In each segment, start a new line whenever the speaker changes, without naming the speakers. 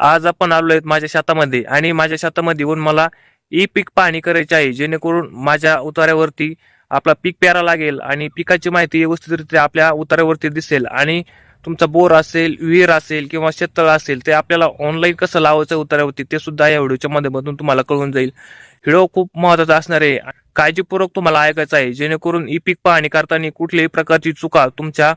आज आपण आलो आहेत माझ्या शेतामध्ये आणि माझ्या शेतामध्ये येऊन मला ई पीक पाहणी करायची आहे जेणेकरून माझ्या उतार्यावरती आपला पीक प्यारा लागेल आणि पिकाची माहिती व्यवस्थितरित्या आपल्या उतार्यावरती दिसेल आणि तुमचा बोर असेल विहीर असेल किंवा शेततळ असेल ते आपल्याला ऑनलाईन कसं लावायचं उतार्यावरती ते सुद्धा या व्हिडिओच्या माध्यमातून तुम्हाला कळून जाईल. व्हिडिओ खूप महत्त्वाचा असणार आहे. काळजीपूर्वक तुम्हाला ऐकायचं आहे जेणेकरून ई पीक पाहणी करताना कुठल्याही प्रकारची चुका तुमच्या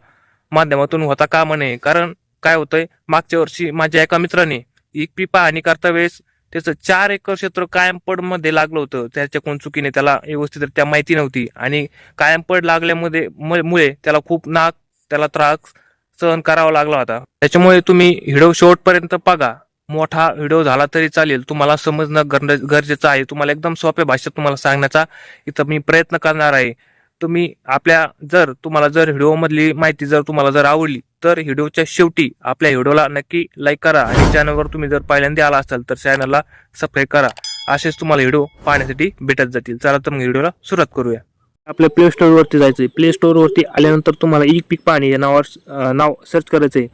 माध्यमातून होता कामा नये. कारण काय होतंय मागच्या वर्षी माझ्या एका मित्राने एक पी पाहणी करता वेळेस त्याचं चार एकर क्षेत्र कायमपडमध्ये मध्ये लागलं होतं. त्याच्याकडून चुकीने त्याला व्यवस्थितरित्या माहिती नव्हती. आणि कायमपड लागल्यामध्ये मुळे त्याला खूप नाक त्याला त्रास सहन करावा लागला होता. त्याच्यामुळे तुम्ही व्हिडिओ शेवटपर्यंत बघा. मोठा व्हिडिओ झाला तरी चालेल. तुम्हाला समजणं गरजेचं आहे. तुम्हाला एकदम सोप्या भाषेत तुम्हाला सांगण्याचा इथं मी प्रयत्न करणार आहे. तुम्ही आपल्या जर तुम्हाला जर व्हिडिओमधली माहिती जर तुम्हाला जर आवडली तर व्हिडिओच्या शेवटी आपल्या व्हिडिओला नक्की लाईक करा आणि चॅनलवर तुम्ही जर पहिल्यांदा आला असाल तर चॅनलला सबस्क्राईब करा. असेच तुम्हाला व्हिडिओ पाहण्यासाठी भेटत जातील. चला तर मग व्हिडिओला सुरुवात करूया. आपल्या प्ले स्टोअरवरती वरती आहे प्ले स्टोअरवरती आल्यानंतर तुम्हाला ई पिक पाणी या नावावर नाव सर्च करायचंय.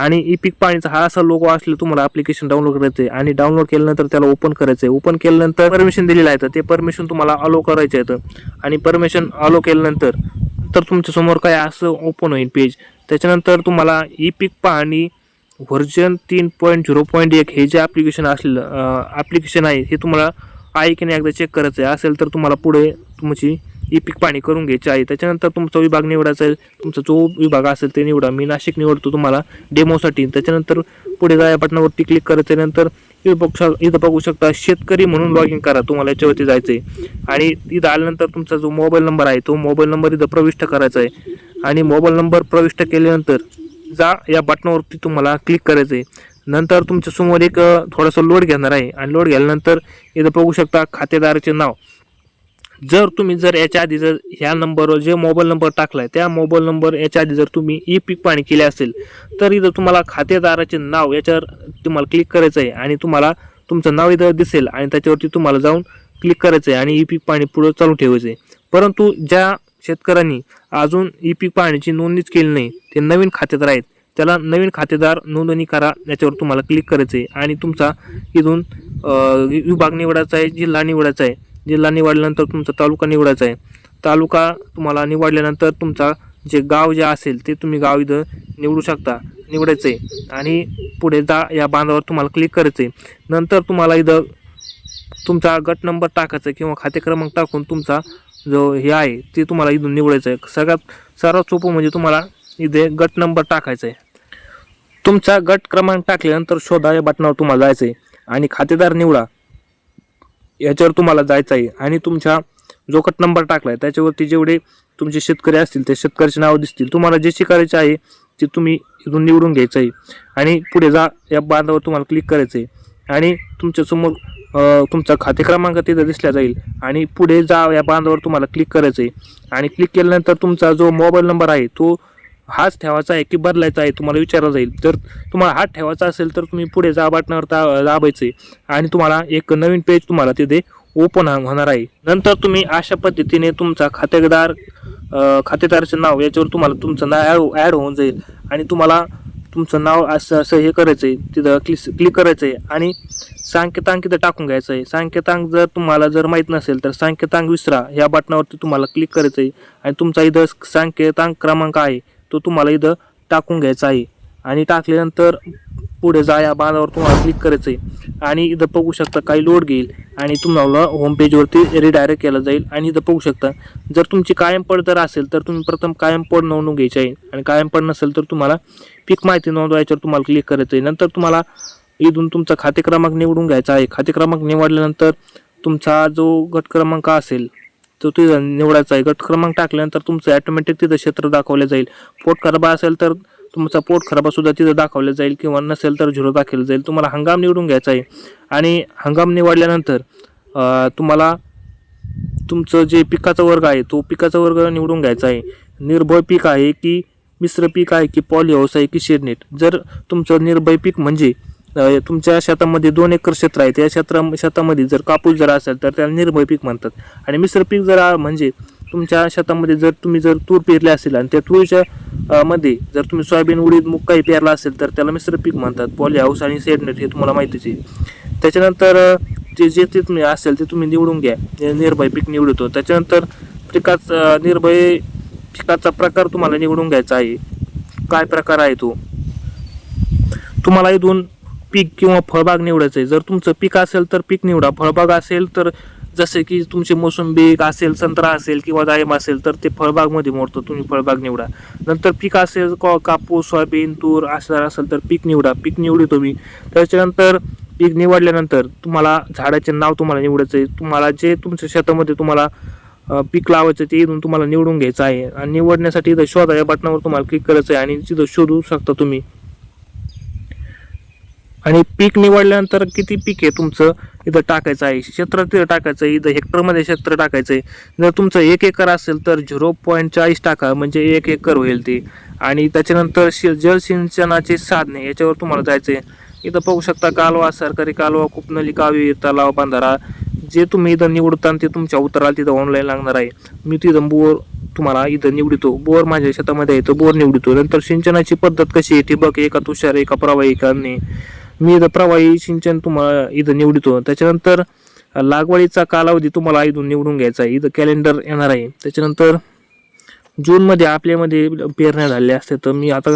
आणि ई पीक पाणीचा हा असा लोगो असले तुम्हाला ॲप्लिकेशन डाउनलोड करायचंय आणि डाउनलोड केल्यानंतर त्याला ओपन करायचंय. ओपन केल्यानंतर परमिशन दिलेलं आहे तर ते परमिशन तुम्हाला अलो करायचं आहे आणि परमिशन अलो केल्यानंतर तर तुमच्यासमोर काय असं ओपन होईल पेज त्याच्यानंतर तुम्हाला ई पीक पाहणी व्हर्जन तीन पॉईंट झिरो पॉईंट एक हे जे ॲप्लिकेशन असलेलं ॲप्लिकेशन आहे हे तुम्हाला आहे की नाही एकदा चेक करायचं आहे असेल तर तुम्हाला पुढे तुमची ई पीक पाणी करून घ्यायची आहे. त्याच्यानंतर तुमचा विभाग निवडायचा आहे. तुमचा जो विभाग असेल ते निवडा. मी नाशिक निवडतो तुम्हाला डेमोसाठी त्याच्यानंतर पुढे जा या बटनावरती क्लिक करायचं आहे. नंतर इथं बघू इथं बघू शकता शेतकरी म्हणून लॉग इन करा. तुम्हाला याच्यावरती जायचं आहे आणि इथं आल्यानंतर तुमचा जो मोबाईल नंबर आहे तो मोबाईल नंबर इथं प्रविष्ट करायचा आहे. आणि मोबाईल नंबर प्रविष्ट केल्यानंतर जा या बटनावरती तुम्हाला क्लिक करायचं आहे नंतर तुमच्यासमोर एक थोडासा लोड घेणार आहे. आणि लोड गेल्यानंतर इथं बघू शकता खातेदाराचे नाव. जर तुम्ही जर याच्या आधी जर ह्या नंबरवर जे मोबाईल नंबर टाकलाय त्या मोबाईल नंबर याच्या आधी जर तुम्ही ई पीक पाणी केले असेल तर इथं तुम्हाला खातेदाराचे नाव याच्यावर तुम्हाला क्लिक करायचं आहे आणि तुम्हाला तुमचं नाव इथं दिसेल आणि त्याच्यावरती तुम्हाला जाऊन क्लिक करायचं आहे आणि ई पीक पाणी पुढं चालू ठेवायचं आहे परंतु ज्या शेतकऱ्यांनी अजून ई पीक पाण्याची नोंदणीच केली नाही ते नवीन खातेदार आहेत त्याला नवीन खातेदार नोंदणी करा याच्यावर तुम्हाला क्लिक करायचं आहे आणि तुमचा इथून विभाग निवडायचा आहे जिल्हा निवडायचा आहे. जिल्हा निवडल्यानंतर तुमचा तालुका निवडायचा आहे. तालुका तुम्हाला निवडल्यानंतर तुमचा जे गाव जे असेल ते तुम्ही गाव इथं निवडू शकता निवडायचं आहे. आणि पुढे जा या बांधावर तुम्हाला क्लिक करायचं आहे. नंतर तुम्हाला इथं तुमचा गट नंबर टाकायचा आहे किंवा खाते क्रमांक टाकून तुमचा जो हे आहे ते तुम्हाला इथून निवडायचं आहे. सगळ्यात सर्वात सोपं म्हणजे तुम्हाला इथे गट नंबर टाकायचा आहे. तुमचा गट क्रमांक टाकल्यानंतर शोधा या बटनावर तुम्हाला जायचं आहे. आणि खातेदार निवडा. याच्यावर तुम्हाला जायचं आहे. आणि तुमच्या जो कट नंबर टाकलाय. त्याच्यावरती जेवढे तुमचे शेतकरी असतील त्या शेतकऱ्याचे नाव दिसतील. तुम्हाला जे शिकायचे आहे ते तुम्ही इथून निवडून घ्यायचं आहे. आणि पुढे जा या बांधावर तुम्हाला क्लिक करायचं आहे. आणि तुमच्यासमोर तुमचा खाते क्रमांक तिथं दिसला जाईल. आणि पुढे जा या बांधावर तुम्हाला क्लिक करायचं आहे. आणि क्लिक केल्यानंतर तुमचा जो मोबाईल नंबर आहे तो हाच ठेवायचा आहे की बदलायचा आहे तुम्हाला विचारलं जाईल. जर तुम्हाला हाच ठेवायचा असेल तर तुम्ही पुढे जा बटनावर दा दाबायचं आहे आणि तुम्हाला एक नवीन पेज तुम्हाला तिथे ओपन होणार आहे. नंतर तुम्ही अशा पद्धतीने तुमचा खातेदार खातेदारचे नाव याच्यावर तुम्हाला तुमचं नाव ॲड होऊन जाईल. आणि तुम्हाला तुमचं नाव असं असं हे करायचं आहे. तिथं क्लिस क्लिक करायचं आहे. आणि सांकेतांक तिथं टाकून घ्यायचं आहे. सांकेतांक जर तुम्हाला जर माहीत नसेल तर सांकेतांक विसरा. या बटनावरती तुम्हाला क्लिक करायचं आहे. आणि तुमचा इथं सांकेतांक क्रमांक आहे. तो तुम्हाला इथं टाकून घ्यायचा आहे. आणि टाकल्यानंतर पुढे जा या बांधावर तुम्हाला क्लिक करायचं आहे आणि इथं बघू शकता काही लोड घेईल आणि तुम्हाला होम पेजवरती रिडायरेक्ट केलं जाईल आणि इथं बघू शकता जर तुमची कायम पड जर असेल तर तुम्ही प्रथम कायम पड नोंदवून घ्यायची आहे. आणि कायम पड नसेल तर तुम्हाला पीक माहिती नोंदवायच्यावर तुम्हाला क्लिक करायचं आहे नंतर तुम्हाला इथून तुमचा खाते क्रमांक निवडून घ्यायचा आहे. खाते क्रमांक निवडल्यानंतर तुमचा जो गट क्रमांक असेल तो तिथं निवडायचा आहे. गट क्रमांक टाकल्यानंतर तुमचं ॲटोमॅटिक तिथं क्षेत्र दाखवलं जाईल. पोट खराबा असेल तर तुमचा पोट खराबा सुद्धा तिथं दाखवला जाईल किंवा नसेल तर झिरो दाखवलं जाईल. तुम्हाला हंगाम निवडून घ्यायचा आहे. आणि हंगाम निवडल्यानंतर तुम्हाला तुमचं जे पिकाचा वर्ग आहे तो पिकाचा वर्ग निवडून घ्यायचा आहे. निर्भय पीक आहे की मिश्र पीक आहे की पॉली हाऊस आहे की शेडनेट जर तुमचं निर्भय पीक म्हणजे तुमच्या शेतामध्ये दोन एकर क्षेत्र आहे. त्या क्षेत्रा शेतामध्ये जर कापूस जर असेल तर त्याला निर्भय पीक म्हणतात. आणि मिश्र पीक जर म्हणजे तुमच्या शेतामध्ये जर तुम्ही जर तूर पेरले असेल आणि त्या तुरीच्या मध्ये जर तुम्ही सोयाबीन उडीद मूग काही पेरला असेल तर त्याला मिश्र पीक म्हणतात. पॉली हाऊस आणि सेडनेट हे तुम्हाला माहितीच आहे. त्याच्यानंतर जे जे ते तुम्ही असेल ते तुम्ही निवडून घ्या. निर्भय पीक निवडतो. त्याच्यानंतर पिकाचा निर्भय पिकाचा प्रकार तुम्हाला निवडून घ्यायचा आहे. काय प्रकार आहे तो? तुम्हाला इथून पीक किंवा फळबाग निवडायचं आहे जर तुमचं पीक असेल तर पीक निवडा. फळबाग असेल तर जसे की तुमचे मोसंबी असेल संत्रा असेल किंवा डाळिंब असेल तर ते फळबागमध्ये मोडतं. तुम्ही फळबाग निवडा. नंतर पीक असेल कापूस सोयाबीन तूर असणार असेल तर पीक निवडा. पीक निवडी तुम्ही. त्याच्यानंतर पीक निवडल्यानंतर तुम्हाला झाडाचे नाव तुम्हाला निवडायचं आहे तुम्हाला जे तुमच्या शेतामध्ये तुम्हाला पीक लावायचं ते इथून तुम्हाला निवडून घ्यायचं आहे. आणि निवडण्यासाठी इथं शोधा या बटनावर तुम्हाला क्लिक करायचं आहे आणि तिथं शोधू शकता तुम्ही. आणि पीक निवडल्यानंतर किती पीक आहे तुमचं? इथं टाकायचं आहे. क्षेत्र तिथं टाकायचं आहे. इथं हेक्टरमध्ये क्षेत्र टाकायचं आहे. जर तुमचं एक एकर असेल तर झिरो पॉईंट चाळीस टाका म्हणजे एक एकर होईल ते. आणि त्याच्यानंतर शि जलसिंचनाचे साधने याच्यावर तुम्हाला जायचं आहे इथं पाहू शकता कालवा सरकारी कालवा कुपनली कावी तलाव बांधारा. जे तुम्ही इथं निवडता ते तुमच्या उतराला तिथं ऑनलाईन लागणार आहे. मी तिथं बोर तुम्हाला इथं निवडितो. बोर माझ्या शेतामध्ये आहे तर बोर निवडितो. नंतर सिंचनाची पद्धत कशी आहे? ठिबक एका तुषार एका प्रवाही का नाही मी इथं प्रवाही सिंचन तुम्हाला इथं निवडितो. त्याच्यानंतर लागवडीचा कालावधी तुम्हाला इथून निवडून घ्यायचा आहे. इथं कॅलेंडर येणार आहे. त्याच्यानंतर जूनमध्ये आपल्यामध्ये पेरण्या झाल्या असते तर मी आता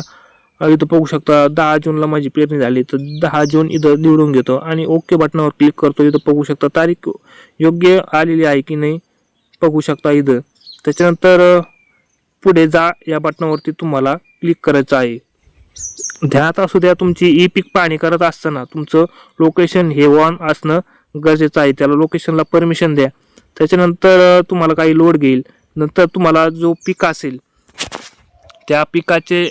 इथं बघू शकता दहा जूनला माझी पेरणी झाली. तर दहा जून इथं निवडून घेतो आणि ओके बटनावर क्लिक करतो. इथं बघू शकता तारीख योग्य आलेली आहे की नाही बघू शकता इथं. त्याच्यानंतर पुढे जा या बटनावरती तुम्हाला क्लिक करायचं आहे. ध्यानात असू द्या तुमची ई पीक पाहणी करत असताना तुमचं लोकेशन हे ऑन असणं गरजेचं आहे. त्याला लोकेशनला परमिशन द्या. त्याच्यानंतर तुम्हाला काही लोड घेईल. नंतर तुम्हाला जो पीक असेल त्या पिकाचे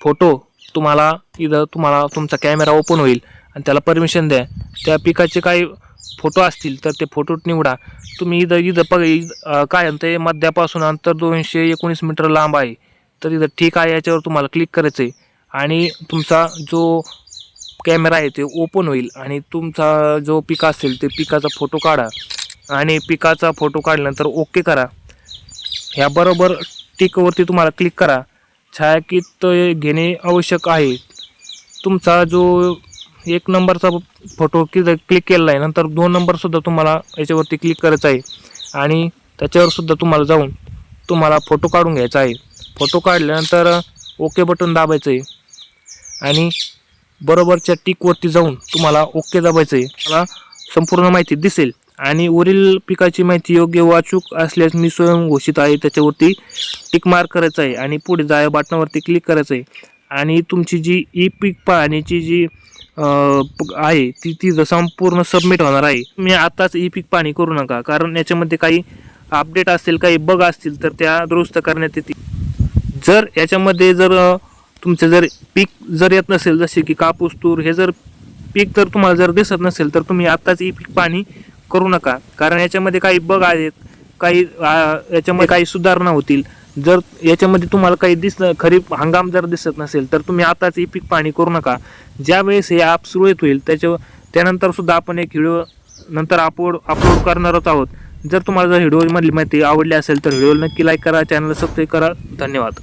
फोटो तुम्हाला इथं तुम्हाला तुमचा कॅमेरा ओपन होईल आणि त्याला परमिशन द्या. त्या पिकाचे काही फोटो असतील तर ते फोटो निवडा. तुम्ही इथं इथं बघ काय म्हणते मध्यापासून अंतर दोनशे एकोणीस मीटर लांब आहे. तर इथं ठीक आहे याच्यावर तुम्हाला क्लिक करायचं आहे आणि तुमचा जो कॅमेरा आहे ते ओपन होईल आणि तुमचा जो पिक असेल ते पिकाचा फोटो काढा आणि पिकाचा फोटो काढल्यानंतर ओके करा. ह्याबरोबर टिकवरती तुम्हाला क्लिक करा. छायाकित घेणे आवश्यक आहे. तुमचा जो एक नंबरचा फोटो कि क्लिक केलेला आहे नंतर दोन नंबरसुद्धा तुम्हाला याच्यावरती क्लिक करायचा आहे. आणि त्याच्यावरसुद्धा तुम्हाला जाऊन तुम्हाला फोटो काढून घ्यायचा आहे. फोटो काढल्यानंतर ओके बटन दाबायचं आहे. आणि बरोबरच्या टिकवरती जाऊन तुम्हाला ओके दाबायचं आहे मला संपूर्ण माहिती दिसेल. आणि वरील पिकाची माहिती योग्य वाचूक असल्यास मी स्वयं घोषित आहे. त्याच्यावरती टिक मार्क करायचं आहे आणि पुढे जाय बटनावरती क्लिक करायचं आहे आणि तुमची जी ई पीक पाहण्याची जी प- आहे ती ती संपूर्ण सबमिट होणार आहे. मी आताच ई पीक पाहणी करू नका. कारण याच्यामध्ये काही अपडेट असतील काही बग असतील तर त्या दुरुस्त करण्यात येतील. जर याच्यामध्ये जर तुमचं जर पीक जर येत नसेल जसे की कापूस तूर हे जर पीक जर तुम्हाला जर दिसत नसेल तर तुम्ही आत्ताच ई पीक पाणी करू नका. कारण याच्यामध्ये काही बग आहेत काही याच्यामध्ये काही सुधारणा होतील. जर याच्यामध्ये तुम्हाला काही दिस खरीप हंगाम जर दिसत नसेल तर तुम्ही आताच ई पीक पाणी करू नका. ज्यावेळेस हे ॲप सुरळीत होईल त्याच्या त्यानंतर सुद्धा आपण एक व्हिडिओ नंतर अपलोड अपलोड करणारच आहोत. जर तुम्हाला जर व्हिडिओमधली माहिती आवडली असेल तर व्हिडिओ नक्की लाईक करा चॅनल सबस्क्राईब करा. धन्यवाद.